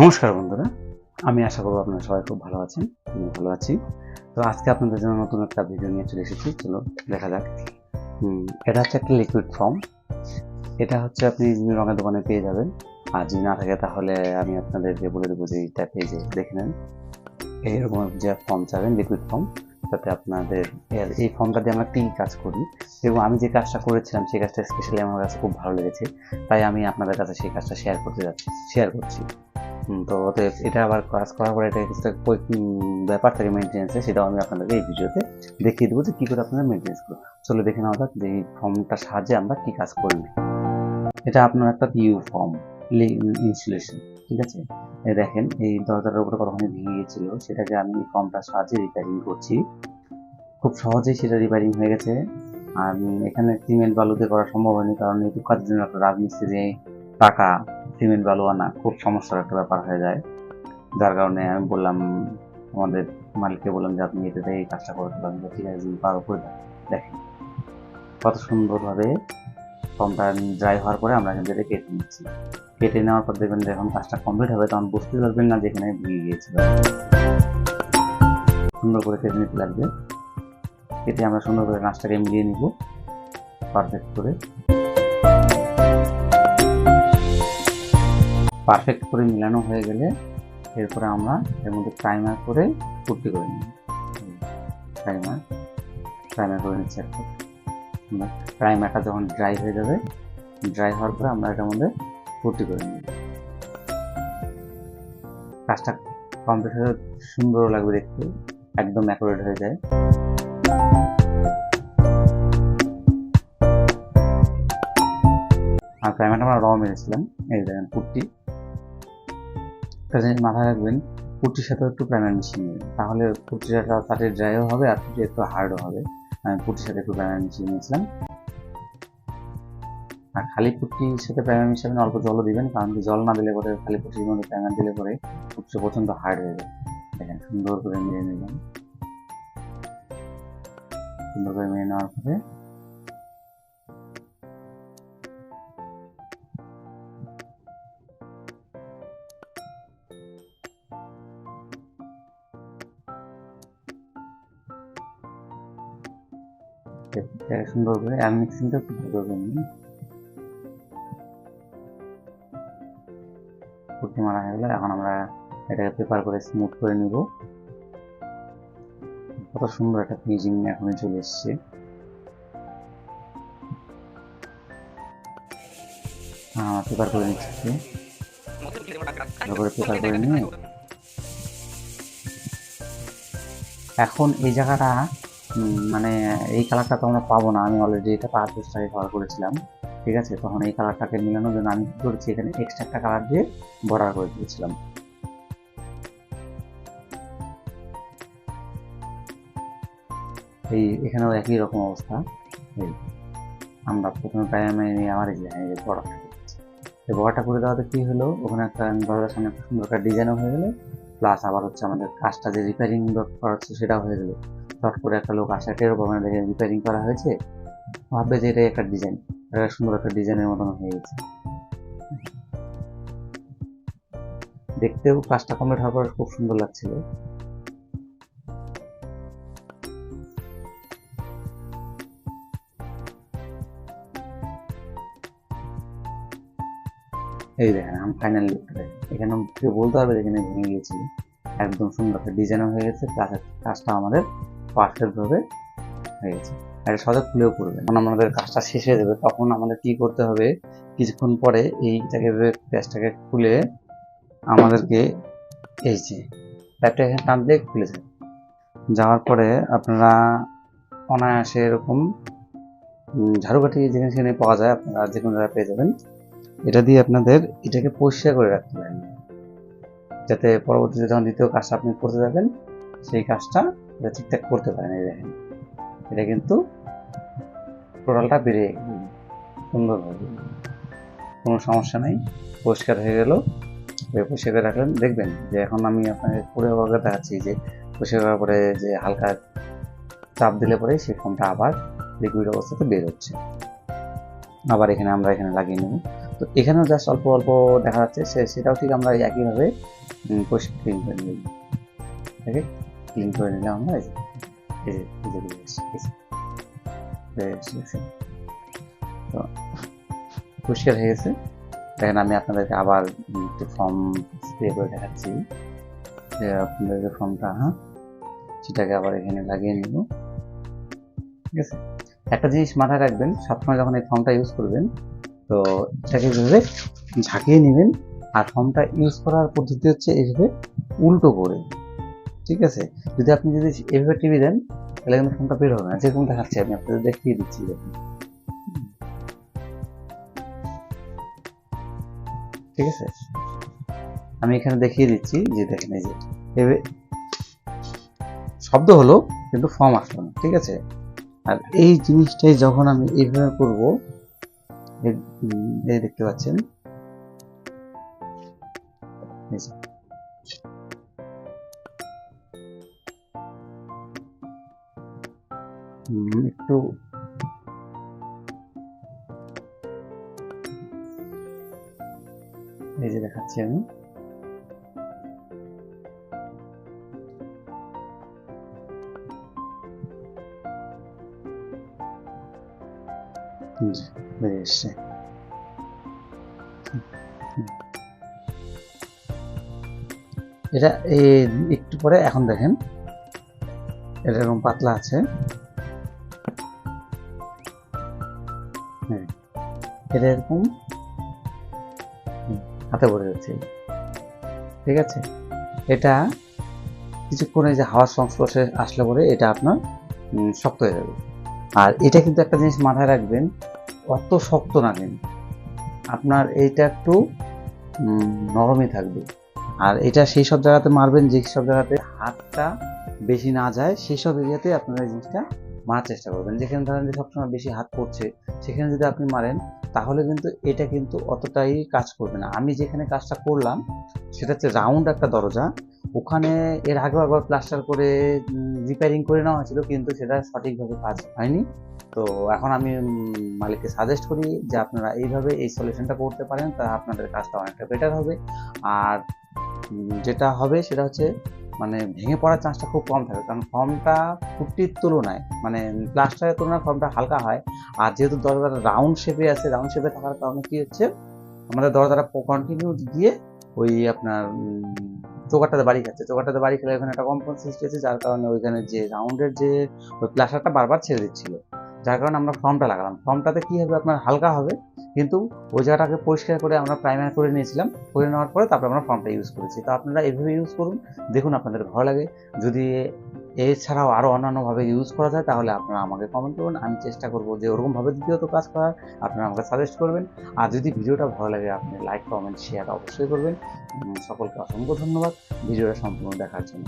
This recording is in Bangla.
নমস্কার বন্ধুরা, আমি আশা করব আপনারা সবাই খুব ভালো আছেন আমি ভালো আছি। তো আজকে আপনাদের জন্য নতুন একটা ভিডিও নিয়ে চলে এসেছি, চলো দেখা যাক। এটা হচ্ছে একটা লিকুইড ফর্ম এটা হচ্ছে আপনি রঙের দোকানে পেয়ে যাবেন। আর যদি না থাকে তাহলে আমি আপনাদেরকে বলে দেবো যে এইটা পেজে দেখে নেন। এইরকম যে ফর্ম চাবেন লিকুইড ফর্ম তাতে আপনাদের এই ফর্মটা দিয়ে আমরা কী কাজ করি। এবং আমি যে কাজটা করেছিলাম, সেই কাজটা স্পেশালি আমার কাছে খুব ভালো লেগেছে। তাই আমি আপনাদের কাছে সেই কাজটা শেয়ার করতে যাচ্ছি শেয়ার করছি। তো অতএব এটা আবার কাজ করার পরে এটা কিছুটা ব্যাপার থাকে মেনটেন্সে সেটাও আমি আপনাদেরকে এই ভিডিওতে দেখিয়ে দেবো যে কী করে আপনারা মেনটেন্স করো চলো দেখে নেওয়া যাক এই ফর্মটার সাহায্যে আমরা কী কাজ করি। এটা আপনার একটা পিউ ফর্ম ইনস্টলেশন ঠিক আছে? দেখেন, এই দরজাটার উপরে কতখানি ভেঙে গিয়েছিল, সেটাকে আমি এই ফর্মটার সাহায্যে রিপেয়ারিং করছি। খুব সহজেই সেটা রিপেয়ারিং হয়ে গেছে। আর এখানে সিমেন্ট বালুতে করা সম্ভব হয়নি, কারণ এইটুকু কাজের জন্য একটা রাজমিস্ত্রি টাকা, সিমেন্ট বালু আনা খুব সমস্যার একটা ব্যাপার হয়ে যায়। যার কারণে আমি বললাম, আমাদের মালিককে বললাম যে, আপনি এটাতে এই কাজটা করতে পারেন তো ঠিক আছে, পারো, করে দাও। দেখেন, কত সুন্দরভাবে ফর্মটা ড্রাই হওয়ার পরে আমরা কিন্তু এটা কেটে নিচ্ছি। কেটে নেওয়ার পর দেখবেন যখন কাজটা কমপ্লিট হবে, তখন বুঝতে পারবেন না যেখানে ভেঙে গিয়েছিল সুন্দর করে কেটে নিতে লাগবে। কেটে আমরা সুন্দর করে কাজটাকে মিলিয়ে নিব। পারফেক্ট করে। পারফেক্ট করে মিলানো হয়ে গেলে এরপরে আমরা এর মধ্যে প্রাইমার করে পুট্টি করে নিই। প্রাইমার প্রাইমার করে নিচ্ছি একটা। প্রাইমারটা যখন ড্রাই হয়ে যাবে ড্রাই হওয়ার পরে আমরা এটার মধ্যে পুট্টি করে নিই। কাজটা কমপ্লিট হয়ে সুন্দর লাগবে দেখতে, একদম অ্যাকুরেট হয়ে যায়। আর প্রাইমারটা আমরা র মেরেছিলাম, এই দেখেন পুট্টি জিনিস মাথায় রাখবেন পুট্টির সাথে একটু প্রাইমার মিশিয়ে নেবেন। তাহলে পুট্টিটা তাতে ড্রাইও হবে, আর পুট্টি একটু হার্ডও হবে। আমি পুট্টির সাথে একটু প্রাইমার মিশিয়ে নিয়েছিলাম। আর খালি পুট্টির সাথে প্রাইমার মিশাবেন, অল্প জলও দিবেন, কারণ জল না দিলে পরে খালি পুটির মধ্যে প্রাইমার দিলে পরে পুট্টি প্রচণ্ড হার্ড হয়ে যায়। দেখেন, সুন্দর করে মিলিয়ে নিলাম। সুন্দর করে মিলিয়ে নেওয়ার পরে এটা সুন্দর করে আর মিক্সিংটা খুব ভালো করে মারা হয়ে গেলে। এখন আমরা এটাকে পেপার করে স্মুথ করে নিব। কত সুন্দর একটা ফিনিশিং এখনই চলে এসছে। পেপার করে নিচ্ছি। পেপার করে নিয়ে। এখন এই জায়গাটা মানে এই কালারটা তো আমরা পাবো না। আমি অলরেডি এটা পাঁচ বছর আগে কভার করেছিলাম। ঠিক আছে? তখন এই কালারটাকে মিলানোর জন্য আমি কি করেছি? এখানে এক্সট্রা একটা কালার দিয়ে বর্ডার করে দিয়েছিলাম। এই এখানেও একই রকম অবস্থা। এই আমরা প্রথমে প্রাইমারি নিয়ে আমার এই যে বর্ডারটা এই বর্ডারটা করে দেওয়াতে কি হলো? ওখানে একটা দরজার সামনে একটা সুন্দর একটা ডিজাইনও হয়ে গেলো। প্লাস আবার হচ্ছে আমাদের কাজটা যে রিপেয়ারিং করা হচ্ছে সেটাও হয়ে গেলো। চট করে একটা লোক আসা এরকম দেখে রিপেয়ারিং করা হয়েছে। ভাববে যে এটা একটা ডিজাইন এটা সুন্দর একটা ডিজাইনের মতন হয়ে গেছে। দেখতেও কাজটা কমপ্লিট হওয়ার পর খুব সুন্দর লাগছিল। এই দেখেন আমি ফাইনাল লুকটা এখানে কেউ বলতে পারবে এখানে ভেঙে গিয়েছিল একদম সুন্দর একটা ডিজাইনও হয়ে গেছে। কাজটা আমাদের পারফেক্ট ভাবে হয়ে গেছে। আর সজাগ খুলেও পড়বে। যখন আমাদের কাজটা শেষ হয়ে যাবে, তখন আমাদের কি করতে হবে? কিছুক্ষণ পরে এইটাকে প্যাচটাকে খুলে আমাদেরকে এই যে এখানে টান দিয়ে খুলে যায় যাওয়ার পরে আপনারা অনায়াসে এরকম ঝাড়ুকাঠি যেখানে সেখানে পাওয়া যায়, আপনারা যে কোনো জায়গায় পেয়ে যাবেন। এটা দিয়ে আপনাদের এটাকে পরিষ্কার করে রাখতে পারেন যাতে পরবর্তীতে যখন দ্বিতীয় কাজটা আপনি করতে যাবেন সেই কাজটা এটা ঠিকঠাক করতে পারেন এই দেখেন। এটা কিন্তু টোটালটা বেড়ে সুন্দরভাবে। কোনো সমস্যা নেই। পরিষ্কার হয়ে গেল। পরিষ্কার করে রাখলেন। দেখবেন যে এখন আমি আপনাকে পুরো ভাবে দেখাচ্ছি যে পরিষ্কার করার পরে যে হালকা চাপ দিলে পরে সেই ফোনটা আবার লিকুইড অবস্থাতে বের হচ্ছে। আবার এখানে আমরা এখানে লাগিয়ে নেব। তো এখানেও জাস্ট অল্প অল্প দেখা যাচ্ছে। সে- সেটাও ঠিক আমরা একইভাবে পরিষ্কার ক্লিন করে নিই ওকে ক্লিন আমি আপনাদেরকে আবার একটু ফর্ম স্প্রে করে দেখাচ্ছি। যে আপনাদের ফর্মটা হ্যাঁ? সেটাকে আবার এখানে লাগিয়ে নিব। ঠিক আছে? একটা জিনিস মাথায় রাখবেন, সবসময় যখন এই ফর্মটা ইউজ করবেন, তো এটাকে এইভাবে ঝাঁকিয়ে নেবেন, আর ফর্মটা ইউজ করার পদ্ধতি হচ্ছে এইভাবে উল্টো করে। ঠিক আছে? যদি আপনি যদি এইভাবে টিভি দেন, তাহলে কিন্তু ফর্মটা বের হবে না। যেরকম দেখাচ্ছি আমি আপনাদের দেখিয়ে দিচ্ছি ঠিক আছে? আমি এখানে দেখিয়ে দিচ্ছি যে দেখেন এই যে, এভাবে শব্দ হলো, কিন্তু ফর্ম আসলো না। ঠিক আছে? আর এই জিনিসটাই যখন আমি এইভাবে করব এই দেখতে পাচ্ছেন? একটু এই যে দেখাচ্ছি আমি। বেরিয়ে এসছে। এটা একটু পরে, এখন দেখেন। এটা এরকম পাতলা আছে। এটা এরকম। হাতে ভরে যাচ্ছে। ঠিক আছে? এটা কিছুক্ষণে যে হাওয়ার সংস্পর্শে আসলে পরে এটা আপনার শক্ত হয়ে যাবে। আর এটা কিন্তু একটা জিনিস মাথায় রাখবেন, অত শক্ত না কিন্তু আপনার এইটা একটু নরমই থাকবে। আর এটা সেই সব জায়গাতে মারবেন যে সব জায়গাতে হাতটা বেশি না যায়, সেই সব এরিয়াতে আপনারা এই জিনিসটা মারার চেষ্টা করবেন। যেখানে ধরেন যে সবসময় বেশি হাত পড়ছে, সেখানে যদি আপনি মারেন, তাহলে কিন্তু এটা কিন্তু অতটাই কাজ করবে না। আমি যেখানে কাজটা করলাম, সেটা হচ্ছে রাউন্ড একটা দরজা। ওখানে এর আগেও একবার প্লাস্টার করে রিপেয়ারিং করে নেওয়া হয়েছিল, কিন্তু সেটা সঠিকভাবে কাজ হয়নি। তো এখন আমি মালিককে সাজেস্ট করি যে আপনারা এইভাবে এই সলিউশনটা করতে পারেন, তা আপনাদের কাজটা অনেকটা বেটার হবে। আর যেটা হবে সেটা হচ্ছে মানে ভেঙে পড়ার চান্সটা খুব কম থাকে। কারণ ফর্মটা ফুটির তুলনায় মানে প্লাস্টারের তুলনায় ফর্মটা হালকা হয়। আর যেহেতু দরজাটা রাউন্ড শেপে আছে রাউন্ড শেপে থাকার কারণে কি হচ্ছে? আমাদের দরজাটা কন্টিনিউ দিয়ে ওই আপনার উম, চৌকাটটাতে বাড়ি খাচ্ছে। চৌকাটটাতে বাড়ি খেলে ওখানে একটা কম্পাউন্ড সৃষ্টি হচ্ছে যার কারণে ওইখানে যে রাউন্ডের যে ওই প্লাস্টারটা বারবার ছেড়ে দিচ্ছিল। যার কারণে আমরা ফর্মটা লাগালাম। ফর্মটাতে কী হবে? আপনার হালকা হবে, কিন্তু ওই জায়গাটাকে পরিষ্কার করে আমরা প্রাইমার করে নিয়েছিলাম। করে নেওয়ার পরে তারপরে আমরা ফর্মটা ইউজ করেছি। তো আপনারা এইভাবে ইউজ করুন। দেখুন আপনাদের ভালো লাগে। যদি এছাড়াও আরও অন্যান্যভাবে ইউজ করা যায়, তাহলে আপনারা আমাকে কমেন্ট করবেন আমি চেষ্টা করব যে ওরকমভাবে দ্বিতীয়ত কাজ করার। আপনারা আমাকে সাজেস্ট করবেন। আর যদি ভিডিওটা ভালো লাগে, আপনি লাইক কমেন্ট শেয়ার অবশ্যই করবেন। সকলকে অসংখ্য ধন্যবাদ। ভিডিওটা সম্পূর্ণ দেখার জন্য।